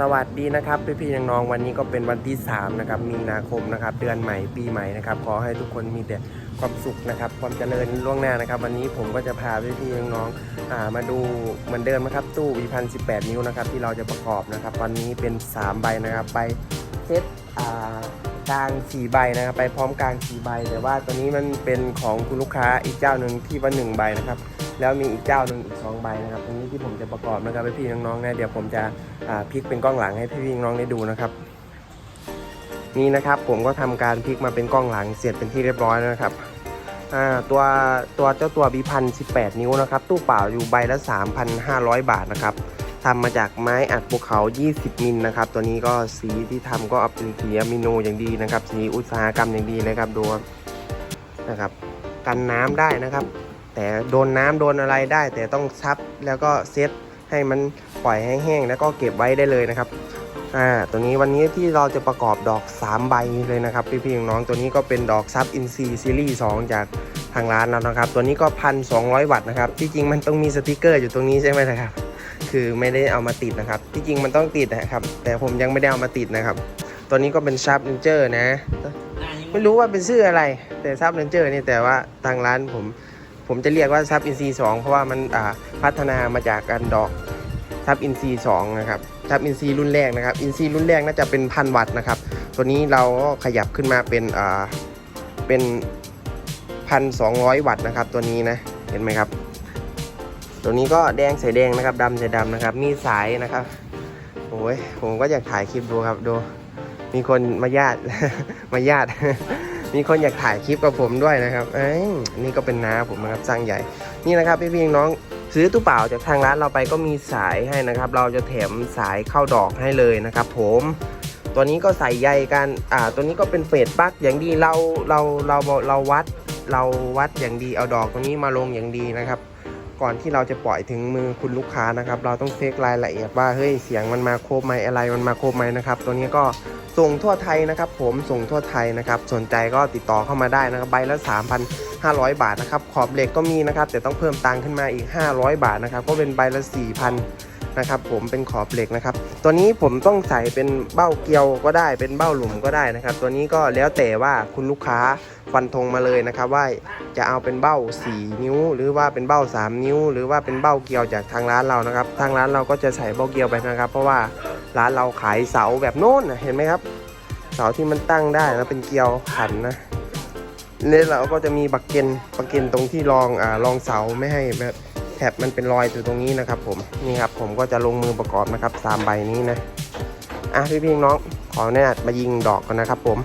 สวัสดีนะครับพี่พี่ๆน้องๆวันนี้ก็เป็นวันที่3นะครับมีนาคมนะครับเดือนใหม่ปีใหม่นะครับขอให้ทุกคนมีแต่ความสุขนะครับความเจริญล่วงหน้านะครับ วันนี้ผมก็จะพาพี่พี่น้องๆอ่ามาดูเหมือนเดิมนะครับตู้วีพันสินิ้วนะครับที่เราจะประกอบนะครับวันนี้เป็น 3 ใบนะครับใบเซตกลาง4ใบนะครับไปพร้อมกลาง4ใบ แต่ว่าตัวนี้มันเป็นของคุณลูกค้าอีกเจ้าหนึ่งที่ว่า1ใบนะครับ แล้วมีอีกเจ้าหนึ่งอีกสองใบนะครับตรงนี้ที่ผมจะประกอบนะครับพี่น้องๆนะเดี๋ยวผมจะพลิกเป็นกล้องหลังให้พี่น้องๆได้ดูนะครับนี่นะครับผมก็ทำการพลิกมาเป็นกล้องหลังเสร็จเป็นที่เรียบร้อยแล้วนะครับตัวตัวเจ้าตัวบีพัน18นิ้วนะครับตู้เปล่าอยู่ใบละ 3,500 บาทนะครับทำมาจากไม้อัดภูเขา 20 มิลนะครับตัวนี้ก็สีที่ทำก็เป็นสีอะมิโนอย่างดีนะครับสีอุตสาหกรรมอย่างดีเลยครับดูนะครับกันน้ำได้นะครับ แต่โดนน้ำโดนอะไรได้ แต่ต้องซับแล้วก็เซตให้มันปล่อยแห้งแล้วก็เก็บไว้ได้เลยนะครับอ่าตัวนี้วันนี้ที่เราจะประกอบดอก 3 ใบเลยนะครับพี่ๆน้องๆตัวนี้ก็เป็นดอกซับอินซีซีรีส์2จากทางร้านเรานะครับ ตัวนี้ก็พันสองวัตต์นะครับ ที่จริงมันต้องมีสติกเกอร์อยู่ตรงนี้ใช่ไหมนะครับ คือไม่ได้เอามาติดนะครับ ที่จริงมันต้องติดนะครับ แต่ผมยังไม่ได้เอามาติดนะครับ ตัวนี้ก็เป็นซับเนเจอร์นะ ไม่รู้ว่าเป็นชื่ออะไร แต่ซับเนเจอร์นี่แต่ว่าทางร้านผม ผมจะเรียกว่าซับอินซีสองเพราะว่ามันพัฒนามาจากการดอกซับอินซีสองนะครับซับอินซีรุ่นแรกนะครับอินซีรุ่นแรกน่าจะเป็นพันวัตต์นะครับ ตัวนี้เราก็ขยับขึ้นมาเป็นเป็นพันสองร้อยวัตต์นะครับ ตัวนี้นะเห็นไหมครับ ตัวนี้ก็แดงใส่แดงนะครับดำใส่ดำนะครับ มีสายนะครับโอ้ยผมก็อยากถ่ายคลิปดูครับดูมีคนมาญาติมาญาติ มีคนอยากถ่ายคลิปกับผมด้วยนะครับ เอ้ยนี่ก็เป็นน้าผมนะครับสร้างใหญ่ นี่นะครับพี่พี่น้องซื้อตู้เปล่าจากทางร้านเราไปก็มีสายให้นะครับ เราจะแถมสายเข้าดอกให้เลยนะครับผมตัวนี้ก็ใส่ใยกันอ่า ตัวนี้ก็เป็นเฟดปักอย่างดีเราเราเราเราวัด เราวัดอย่างดีเอาดอกตัวนี้มาลงอย่างดีนะครับ ก่อนที่เราจะปล่อยถึงมือคุณลูกค้านะครับ เราต้องเช็ครายละเอียดว่าเฮ้ยเสียงมันมาครบไหมอะไรมันมาครบไหมนะครับ ตัวนี้ก็ส่งทั่วไทยนะครับ ผมส่งทั่วไทยนะครับ สนใจก็ติดต่อเข้ามาได้นะครับใบละ 3,500 บาทนะครับ ขอบเหล็กก็มีนะครับ แต่ต้องเพิ่มตังค์ขึ้นมาอีก 500 บาทนะครับ ก็เป็นใบละ 4,000 นะครับ ผมเป็นขอบเหล็กนะครับ ตัวนี้ผมต้องใส่เป็นเบ้าเกลียวก็ได้เป็นเบ้าหลุมก็ได้นะครับ ตัวนี้ก็แล้วแต่ว่าคุณลูกค้าฟันธงมาเลยนะครับว่าจะเอาเป็นเบ้า 4 นิ้ว หรือว่าเป็นเบ้า 3 นิ้ว หรือว่าเป็นเบ้าเกลียวจากทางร้านเรานะครับ ทางร้านเราก็จะใส่เบ้าเกลียวไปนะครับ เพราะว่าร้านเราขายเสาแบบโน้นเห็นไหมครับ เสาที่มันตั้งได้แล้วเป็นเกลียวขันนะเนี่ยเราก็จะมีบักเกนบักเกนตรงที่รองอ่ารองเสาไม่ให้แบบ แถบมันเป็นรอยอยู่ตรงนี้นะครับ ผมนี่ครับผมก็จะลงมือประกอบนะครับสามใบนี้นะอะพี่พี่น้องขออนุญาตมายิงดอกก่อนนะครับผม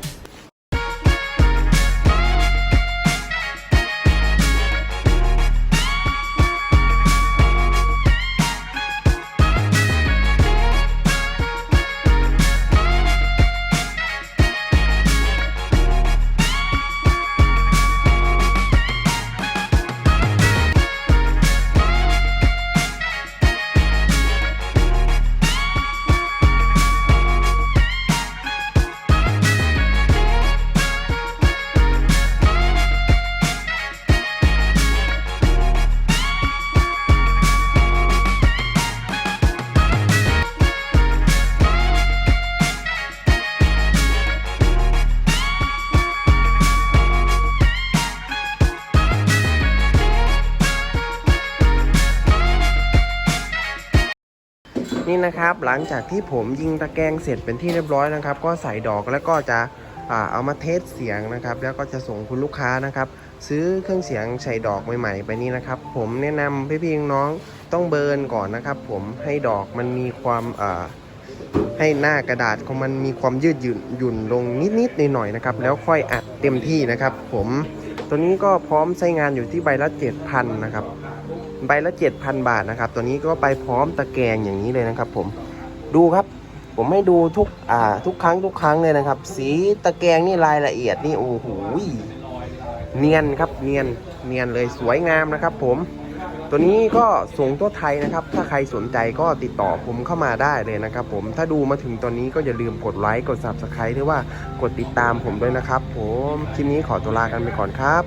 นี่นะครับหลังจากที่ผมยิงตะแกรงเสร็จเป็นที่เรียบร้อยนะครับ ก็ใส่ดอกแล้วก็จะเอามาเทสเสียงนะครับ แล้วก็จะส่งคุณลูกค้านะครับ ซื้อเครื่องเสียงใส่ดอกใหม่ๆ ไปนี่นะครับ ผมแนะนำพี่ๆน้องต้องเบิร์นก่อนนะครับ ผมให้ดอกมันมีความให้หน้ากระดาษของมันมีความยืดหยุ่นหยุ่นลงนิดๆหน่อยๆนะครับ แล้วค่อยอัดเต็มที่นะครับ ผมตัวนี้ก็พร้อมใช้งานอยู่ที่ใบละ7,000นะครับ ใบละ7,000 บาทนะครับ ตัวนี้ก็ไปพร้อมตะแกรงอย่างนี้เลยนะครับ ผมดูครับ ผมให้ดูทุกอ่าทุกครั้งทุกครั้งเลยนะครับ สีตะแกรงนี่รายละเอียดนี่โอ้โหเนียนครับเนียนเนียนเลยสวยงามนะครับ ผม ตัวนี้ก็ส่งตัวไทยนะครับ ถ้าใครสนใจก็ติดต่อผมเข้ามาได้เลยนะครับ ผมถ้าดูมาถึงตอนนี้ก็อย่าลืมกดไลค์กด Subscribe หรือว่ากดติดตามผมด้วยนะครับ ผมคลิปนี้ขอตัวลากันไปก่อนครับ